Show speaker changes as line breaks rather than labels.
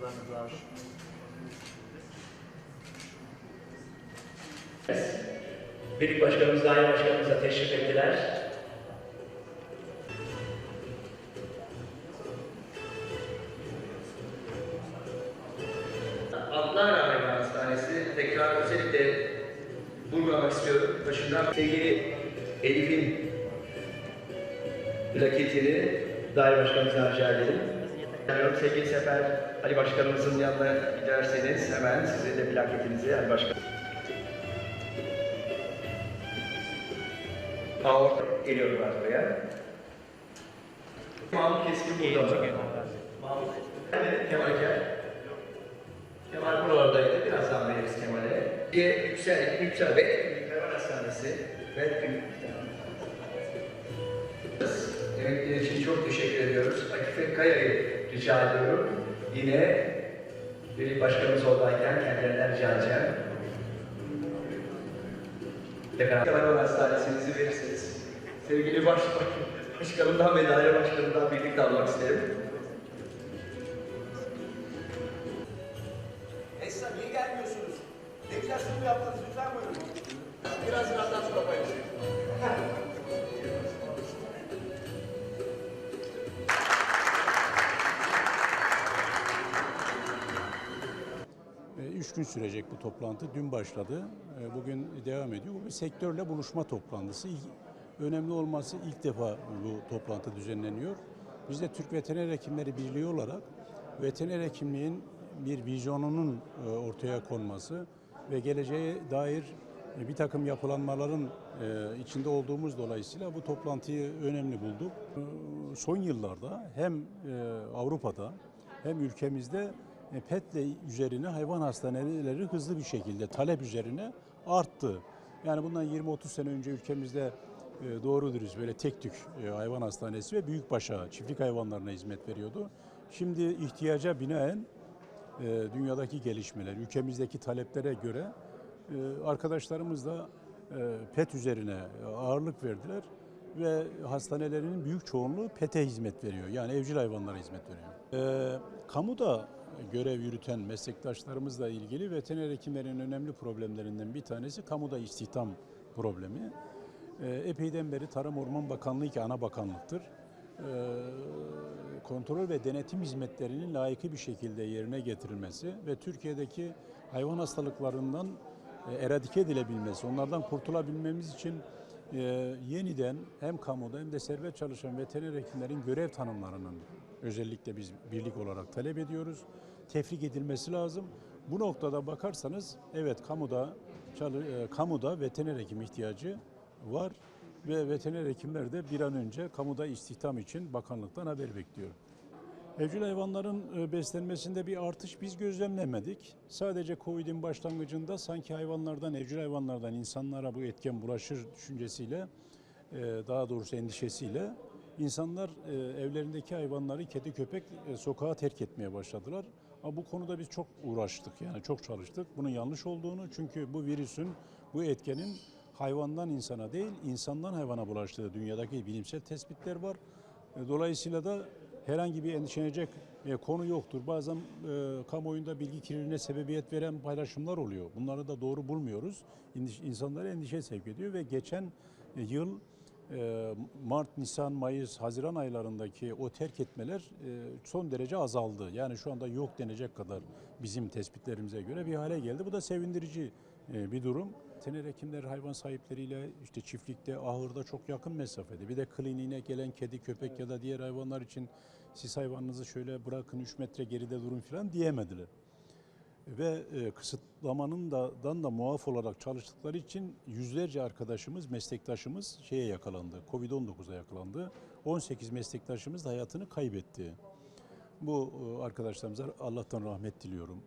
cevaplarınız var. Birlik Başkanımız, Daire Başkanımıza teşrif ettiler.
Hastanesi tekrar özellikle vurgulamak istiyorum. Başından sevgili Elif'in plaketini daire başkanımıza rica edelim. Yani sevgili Sefer Ali Başkanımızın yanına giderseniz hemen size de plaketinizi Ali Başkan. Aorta geliyorlar buraya. Mahmut Keskin burada mı? Mahmut. Evet, Kemal gel. Kemal buralardaydı. Birazdan veririz Kemal'e. Diye Yüksel, Yüksel ve Hayvan Hastanesi ve Emekleri için çok teşekkür ediyoruz. Akife Kaya'yı rica ediyorum. Yine bir başkanımız oradayken kendilerinden rica edeceğim. Tekrar Hayvan Hastanesi'nizi verirseniz. Sevgili Başbakan, Başkanımdan ve Daire Başkanımdan birlikte almak isterim.
Esra niye gelmiyorsunuz? Ne güzel sunum yaptınız lütfen buyurun. Biraz birazdan sonra paylaşayım.
Gün sürecek bu toplantı. Dün başladı. E, Bugün devam ediyor. Bu bir sektörle buluşma toplantısı. Önemli olması ilk defa bu toplantı düzenleniyor. Biz de Türk Veteriner Hekimleri Birliği olarak veteriner hekimliğin bir vizyonunun e, ortaya konması ve geleceğe dair e, bir takım yapılanmaların içinde olduğumuz dolayısıyla bu toplantıyı önemli bulduk. Son yıllarda hem Avrupa'da hem ülkemizde PET'le üzerine hayvan hastaneleri hızlı bir şekilde talep üzerine arttı. Yani bundan 20-30 sene önce ülkemizde e, doğru dürüst böyle tek tük e, hayvan hastanesi ve büyükbaşa çiftlik hayvanlarına hizmet veriyordu. Şimdi ihtiyaca binaen e, dünyadaki gelişmeler, ülkemizdeki taleplere göre e, arkadaşlarımız da e, PET üzerine ağırlık verdiler ve hastanelerinin büyük çoğunluğu PET'e hizmet veriyor. Yani evcil hayvanlara hizmet veriyor. E, kamuda görev yürüten meslektaşlarımızla ilgili veteriner hekimlerin önemli problemlerinden bir tanesi kamuda istihdam problemi. E, epeyden beri Tarım Orman Bakanlığı ki ana bakanlıktır. E, kontrol ve denetim hizmetlerinin layıkı bir şekilde yerine getirilmesi ve Türkiye'deki hayvan hastalıklarından e, eradike edilebilmesi, onlardan kurtulabilmemiz için e, yeniden hem kamuda hem de serbest çalışan veteriner hekimlerin görev tanımlarının özellikle biz birlik olarak talep ediyoruz. Tefrik edilmesi lazım. Bu noktada bakarsanız evet kamuda e, kamuda veteriner hekim ihtiyacı var ve veteriner hekimler de bir an önce kamuda istihdam için bakanlıktan haber bekliyor. Evcil hayvanların e, beslenmesinde bir artış biz gözlemlemedik. Sadece Covid'in başlangıcında sanki hayvanlardan, evcil hayvanlardan insanlara bu etken bulaşır düşüncesiyle, e, daha doğrusu endişesiyle insanlar e, evlerindeki hayvanları, kedi köpek e, sokağa terk etmeye başladılar. Ama bu konuda biz çok uğraştık yani çok çalıştık. Bunun yanlış olduğunu çünkü bu virüsün, bu etkenin hayvandan insana değil, insandan hayvana bulaştığı dünyadaki bilimsel tespitler var. E, Dolayısıyla da herhangi bir endişelenecek e, konu yoktur. Bazen e, kamuoyunda bilgi kirliliğine sebebiyet veren paylaşımlar oluyor. Bunları da doğru bulmuyoruz. İnsanları endişe sevk ediyor ve geçen e, yıl Mart, Nisan, Mayıs, Haziran aylarındaki o terk etmeler e, son derece azaldı. Yani şu anda yok denecek kadar bizim tespitlerimize göre bir hale geldi. Bu da sevindirici e, bir durum. Veteriner hekimler hayvan sahipleriyle işte çiftlikte, ahırda çok yakın mesafede. Bir de kliniğine gelen kedi, köpek ya da diğer hayvanlar için siz hayvanınızı şöyle bırakın 3 metre geride durun falan diyemediler. Ve e, kısıtlamanın da, dan da muaf olarak çalıştıkları için yüzlerce arkadaşımız, meslektaşımız şeye yakalandı. Covid-19'a yakalandı. 18 meslektaşımız da hayatını kaybetti. Bu e, arkadaşlarımıza Allah'tan rahmet diliyorum.